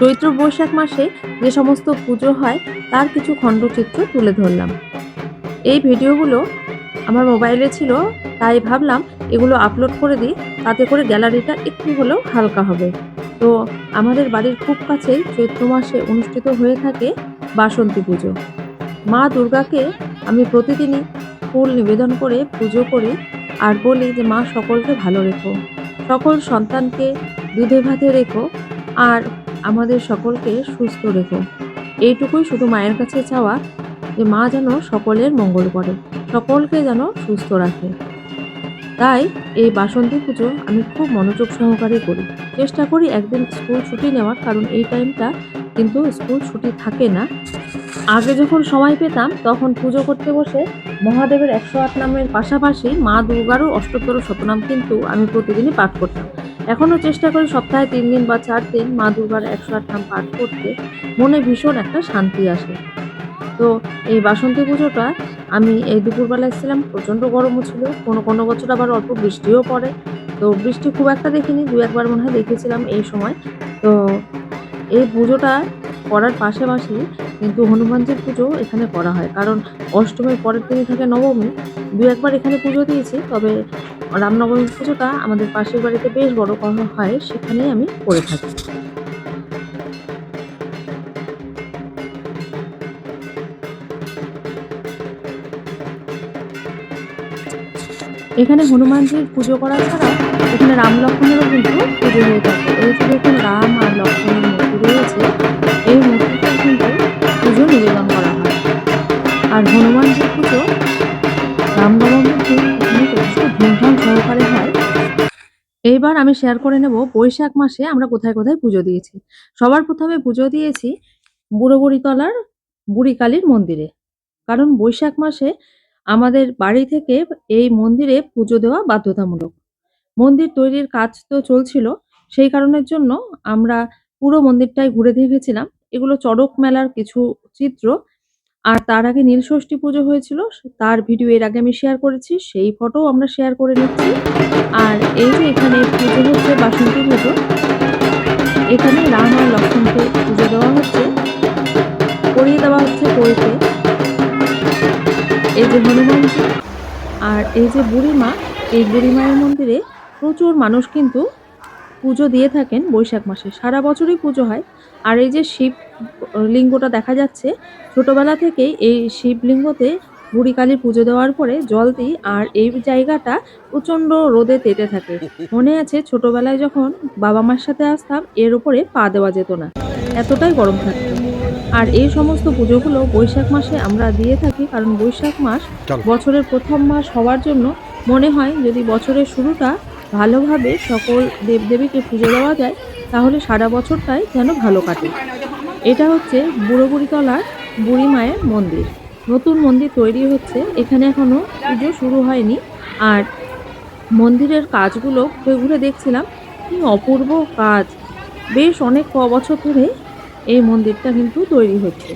চৈত্র বৈশাখ মাসে যে সমস্ত পুজো হয়, তার কিছু খণ্ডচিত্র তুলে ধরলাম। এই ভিডিওগুলো আমার মোবাইলে ছিল, তাই ভাবলাম এগুলো আপলোড করে দিই, তাতে করে গ্যালারিটা একটু হলেও হালকা হবে। তো আমাদের বাড়ির খুব কাছেই চৈত্র মাসে অনুষ্ঠিত হয়ে থাকে বাসন্তী পুজো। মা দুর্গাকে আমি প্রতিদিনই ফুল নিবেদন করে পুজো করি আর বলি যে, মা, সকলকে ভালো রেখো। সকল সন্তানকে দুধে ভাতে রেখো। আর আমাদের সকলকে সুস্থ রেখো। এইটুকুই শুধু মায়ের কাছে চাওয়া যে মা যেন সকলের মঙ্গল করে, সকলকে যেন সুস্থ রাখে। তাই এই বাসন্তী পুজো আমি খুব মনোযোগ সহকারে করি। চেষ্টা করি একদিন স্কুল ছুটি নেওয়ার, কারণ এই টাইমটা কিন্তু স্কুল ছুটি থাকে না। আগে যখন সময় পেতাম, তখন পুজো করতে বসে মহাদেবের একশো আট নামের পাশাপাশি মা দুর্গারও অষ্টতর শতনাম কিন্তু আমি প্রতিদিনই পাঠ করতাম। এখনও চেষ্টা করি সপ্তাহে তিন দিন বা চার দিন মা দুর্গার একশো আট নাম পাঠ করতে মনে ভীষণ একটা শান্তি আসে। তো এই বাসন্তী পুজোটা আমি এই দুপুরবেলা এসেছিলাম, প্রচণ্ড গরমও ছিল, কোনো কোনো বছর আবার অল্প বৃষ্টিও পড়ে। তো বৃষ্টি খুব একটা দেখিনি, দু একবার মনে হয় দেখেছিলাম এই সময়। তো এই পুজোটা করার পাশাপাশি কিন্তু হনুমানজির পুজো এখানে করা হয়। কারণ অষ্টমীর পরের দিনই থাকে নবমী। দু একবার এখানে পুজো দিয়েছি, তবে রামনবমী পুজোটা আমাদের পাশের বাড়িতে বেশ বড় করা হয়, সেখানেই আমি করে থাকি। এখানে হনুমানজির পুজো করা ছাড়া এখানে রাম লক্ষ্মণেরও কিন্তু পুজো হয়ে থাকে। এই যে দেখুন, রাম আর লক্ষ্মণের মূর্তি রয়েছে, এই মূর্তিটা কিন্তু পুজো নিবেদন করা হয়। আর হনুমানজির এইবার আমি শেয়ার করে নেব বৈশাখ মাসে আমরা কোথায় কোথায় পুজো দিয়েছি। সবার প্রথমে পুজো দিয়েছি বুড়ো বুড়িতলার বুড়ি কালীর মন্দিরে। কারণ বৈশাখ মাসে আমাদের বাড়ি থেকে এই মন্দিরে পুজো দেওয়া বাধ্যতামূলক। মন্দির তৈরির কাজ তো চলছিল, সেই কারণের জন্য আমরা পুরো মন্দিরটাই ঘুরে দেখেছিলাম। এগুলো চড়ক মেলার কিছু চিত্র আর তার আগে নীলষষ্ঠী পুজো হয়েছিল তার ভিডিও এর আগে আমি শেয়ার করেছি, সেই ফটো আমরা শেয়ার করে নিচ্ছি। আর এই যে এখানে পুজো হচ্ছে বাসন্তী পুজো, এখানে রাম আর লক্ষ্মণকে পুজো দেওয়া হচ্ছে, করিয়ে দেওয়া হচ্ছে করিতে এই যে হনুমানজি আর এই যে বুড়িমা, এই বুড়িমায়ের মন্দিরে প্রচুর মানুষ কিন্তু পুজো দিয়ে থাকেন বৈশাখ মাসে। সারা বছরই পুজো হয়। আর এই যে শিব লিঙ্গটা দেখা যাচ্ছে ছোটবেলা থেকেই এই শিবলিঙ্গতে বুড়ি কালীর পুজো দেওয়ার পরে জল দিই আর এই জায়গাটা প্রচণ্ড রোদে তেতে থাকে। মনে আছে ছোটবেলায় যখন বাবা মার সাথে আসতাম এর উপরে পা দেওয়া যেত না। এতটাই গরম থাকতো। আর এই সমস্ত পুজোগুলো বৈশাখ মাসে আমরা দিয়ে থাকি কারণ বৈশাখ মাস বছরের প্রথম মাস হওয়ার জন্য মনে হয় যদি বছরের শুরুটা ভালোভাবে সকল দেবদেবীকে পুজো দেওয়া যায় তাহলে সারা বছরটাই যেন ভালো কাটে। এটা হচ্ছে বুড়ো বুড়িতলার বুড়ি মায়ের মন্দির। নতুন মন্দির তৈরি হচ্ছে। এখানে এখনও পুজো শুরু হয়নি। আর মন্দিরের কাজগুলো ঘুরে ঘুরে দেখছিলাম। কি অপূর্ব কাজ। বেশ অনেক ক বছর ধরে এই মন্দিরটা কিন্তু তৈরি হচ্ছে।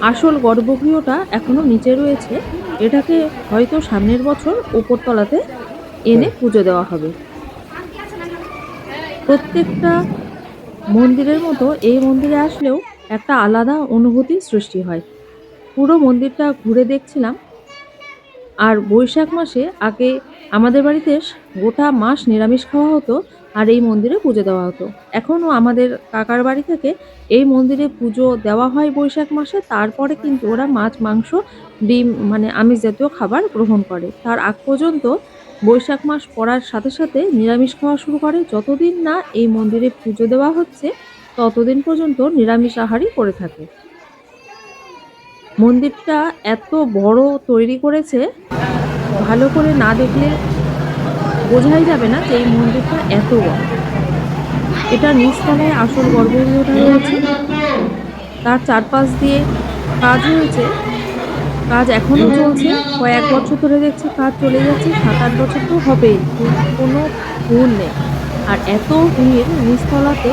আসল গর্ভগৃহটা এখনও নিচে রয়েছে। এটাকে হয়তো সামনের বছর উপরতলাতে এনে পুজো দেওয়া হবে। প্রত্যেকটা মন্দিরের মতো এই মন্দিরে আসলেও একটা আলাদা অনুভূতি সৃষ্টি হয়। পুরো মন্দিরটা ঘুরে দেখছিলাম। আর বৈশাখ মাসে আগে আমাদের বাড়িতে গোটা মাস নিরামিষ খাওয়া হতো আর এই মন্দিরে পুজো দেওয়া হতো। এখনও আমাদের কাকার বাড়ি থেকে এই মন্দিরে পুজো দেওয়া হয় বৈশাখ মাসে। তারপরে কিন্তু ওরা মাছ, মাংস, ডিম মানে আমিষ জাতীয় খাবার গ্রহণ করে। তার আগ পর্যন্ত বৈশাখ মাস পড়ার সাথে সাথে নিরামিষ খাওয়া শুরু করে। যতদিন না এই মন্দিরে পুজো দেওয়া হচ্ছে ততদিন পর্যন্ত নিরামিষ আহারই করে থাকে। মন্দিরটা এত বড় তৈরি করেছে, ভালো করে না দেখলে বোঝাই যাবে না যে এই মন্দিরটা এত বড়। এটা নিচতলায় আসল গর্ভগৃহটা রয়েছে তার চারপাশ দিয়ে কাজ হয়েছে। কাজ এখনও চলছে। কয়েক বছর ধরে দেখছি কাজ চলে যাচ্ছে। সাত আট বছর তো হবেই। কোনো ভুল নেই। আর এত ভিড় নিচতলাতে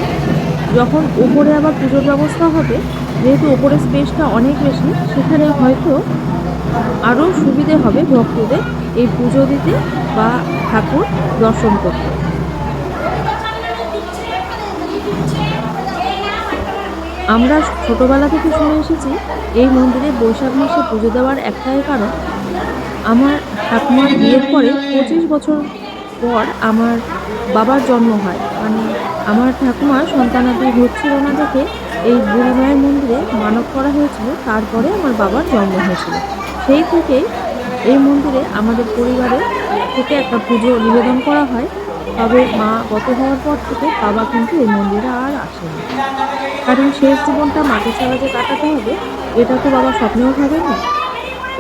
যখন ওপরে আবার পুজোর ব্যবস্থা হবে, যেহেতু ওপরে স্পেসটা অনেক বেশি, সেখানে হয়তো আরও সুবিধে হবে ভক্তদের এই পুজো দিতে বা ঠাকুর দর্শন করতে। আমরা ছোটোবেলা থেকে শুনে এসেছি, এই মন্দিরে বৈশাখ মাসে পুজো দেওয়ার একটাই কারণ, আমার ঠাকুমার বিয়ের পরে পঁচিশ বছর পর আমার বাবার জন্ম হয়। মানে আমার ঠাকুমার সন্তানাদি হচ্ছিল না দেখে এই বুড়ি মায়ের মন্দিরে মানব করা হয়েছিল, তারপরে আমার বাবার জন্ম হয়েছিল। সেই থেকেই এই মন্দিরে আমাদের পরিবারে থেকে একটা পুজো নিবেদন করা হয়। তবে মা গত হওয়ার পর থেকে বাবা কিন্তু এই মন্দিরে আর আসেনি কারণ শেষ জীবনটা মাকে ছাড়া যে কাটাতে হবে, এটা তো বাবা স্বপ্নেও ভাবেনি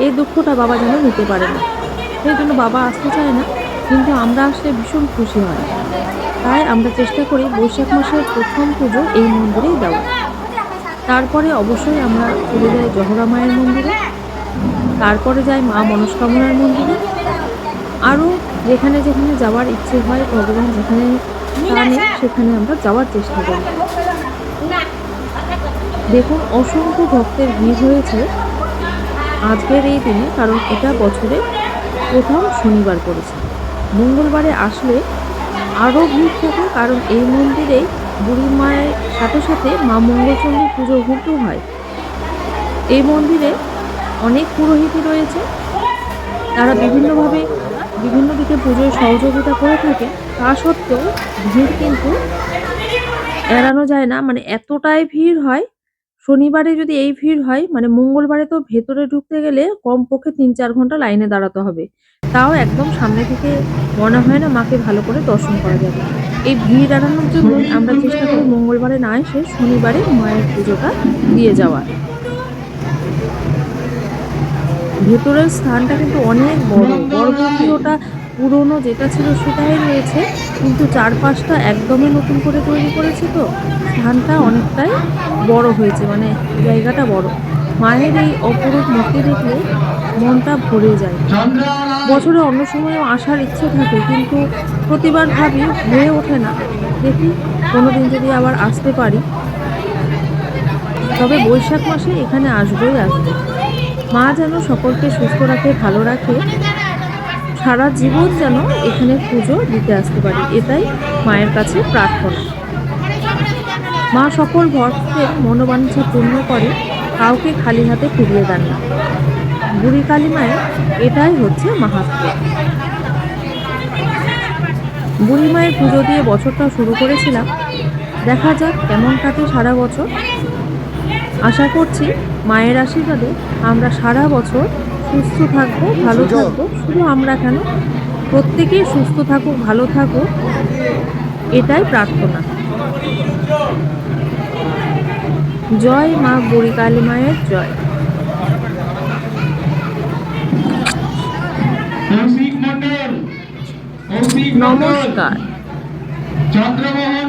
এই দুঃখটা বাবা যেন নিতে পারে না। সেই জন্য বাবা আসতে চায় না। কিন্তু আমরা আসলে ভীষণ খুশি হয়। তাই আমরা চেষ্টা করি বৈশাখ মাসের প্রথম পুজো এই মন্দিরেই দেওয়া। তারপরে অবশ্যই আমরা চলে যাই জহরা মায়ের মন্দিরে। তারপরে যাই মা মনস্কামনার মন্দিরে। আরও যেখানে যেখানে যাওয়ার ইচ্ছে হয় ভগবান যেখানে টানে সেখানে আমরা যাওয়ার চেষ্টা করি। দেখুন, অসংখ্য ভক্তের ভিড় হয়েছে আজকের এই দিনে, কারণ এটা বছরে প্রথম শনিবার পড়েছে। মঙ্গলবারে আসলে আরও ভিড় থাকে কারণ এই মন্দিরে বুড়ি মায়ের সাথে সাথে মা মঙ্গলচণ্ডী পুজো কিন্তু হয়। এই মন্দিরে অনেক পুরোহিতই রয়েছে। তারা বিভিন্নভাবে বিভিন্ন দিকে পুজোয় সহযোগিতা করে থাকে। তা সত্ত্বেও ভিড় কিন্তু এড়ানো যায় না মানে এতটাই ভিড় হয়, শনিবারে যদি এই ভিড় হয় মানে মঙ্গলবারে তো ভেতরে ঢুকতে গেলে কমপক্ষে তিন চার ঘণ্টা লাইনে দাঁড়াতে হবে। তাও একদম সামনে থেকে মনে হয় না মাকে ভালো করে দর্শন করা যাবে। এই ভিড় এড়ানোর জন্য আমরা চেষ্টা করি মঙ্গলবারে না এসে শনিবারে মায়ের পুজোটা দিয়ে যাওয়ার। ভেতরের স্থানটা কিন্তু অনেক বড়। গর্ভগৃহটা পুরনো যেটা ছিল সেটাই রয়েছে, কিন্তু চারপাশটা একদমই নতুন করে তৈরি করেছে তো। স্থানটা অনেকটাই বড় হয়েছে মানে জায়গাটা বড়। মায়ের এই অপরূপ মূর্তি দেখলে মনটা ভরে যায়। বছরে অন্য সময়ও আসার ইচ্ছে থাকে, কিন্তু প্রতিবার ভাবি হয়ে ওঠে না। দেখি কোনোদিন যদি আবার আসতে পারি। তবে বৈশাখ মাসে এখানে আসবোই আসবে। মা যেন সকলকে সুস্থ রাখে, ভালো রাখে। সারা জীবন যেন এখানে পুজো দিতে আসতে পারি, এটাই মায়ের কাছে প্রার্থনা। মা সকল ভক্তের মনোবাঞ্ছা পূর্ণ করে। কাউকে খালি হাতে ফিরিয়ে দেন না। বুড়ি কালী মায়ের এটাই হচ্ছে মাহাত্ম্য। বুড়ি মায়ের পুজো দিয়ে বছরটা শুরু করেছিলাম। দেখা যাক কেমন কাটে সারা বছর। আশা করছি মায়ের আশীর্বাদে আমরা সারা বছর সুস্থ থাকব ভালো থাকব। শুধু আমরা কেন? প্রত্যেকেই সুস্থ থাকুক ভালো থাকুক এটাই প্রার্থনা। জয় মা বুড়ি কালী মায়ের জয় নমস্কার। চন্দ্রমোহন